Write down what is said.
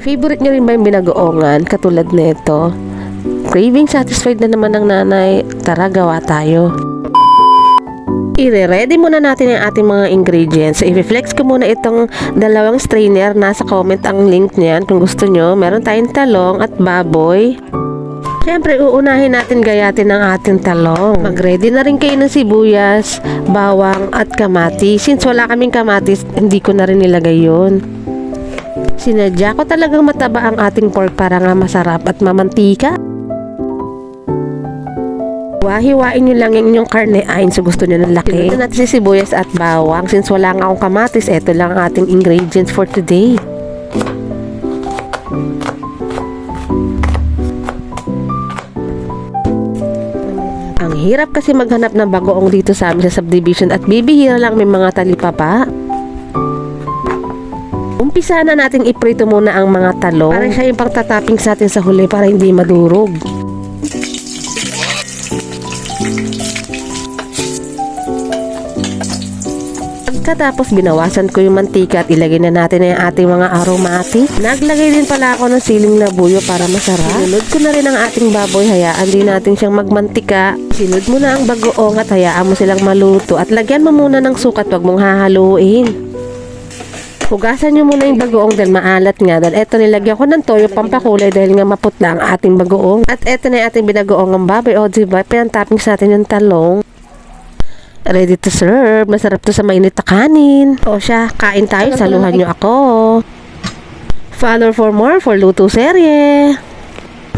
Favorite nyo rin ba yung binagoongan katulad nito? Craving satisfied na naman ng nanay. Tara, gawa tayo. I-ready muna natin yung ating mga ingredients. So, i-flex ko muna itong dalawang strainer. Nasa comment ang link niyan kung gusto nyo. Meron tayong talong at baboy. Siyempre, uunahin natin gayatin ang ating talong. Mag-ready na rin kayo ng sibuyas, bawang at kamati. Since wala kaming kamatis, hindi ko na rin nilagay yun. Sinadya ko talagang mataba ang ating pork para nga masarap at mamantika. Wahiwain nyo lang yung inyong karne ayon sa gusto nyo ng laki. Ito natin si sibuyas at bawang. Since wala nga akong kamatis, ito lang ang ating ingredients for today. Ang hirap kasi maghanap ng bagoong dito sa amin sa subdivision at bibihira lang may mga talipapa. Umpisa na nating iprito muna ang mga talong para siya yung pagtatapping sa atin sa huli para hindi madurog. Pagkatapos binawasan ko yung mantika at ilagay na natin ang ating mga aromatic. Naglagay din pala ako ng siling labuyo para masarap. Sinunod ko na rin ang ating baboy. Hayaan din natin siyang magmantika. Sinunod mo na ang bagoong at hayaan mo silang maluto. At lagyan mo muna ng sukat wag mong hahaluin. Hugasan nyo muna yung bagoong dahil maalat nga. Dahil eto nilagyan ko ng toyo pampakulay dahil nga maputla ang ating bagoong. At eto na yung ating binagoong ang baboy. O diba, pinantapping sa atin yung talong. Ready to serve. Masarap to sa mainit na kanin. O siya, kain tayo. Saluhan nyo ako. Follow for more for Luto Serye.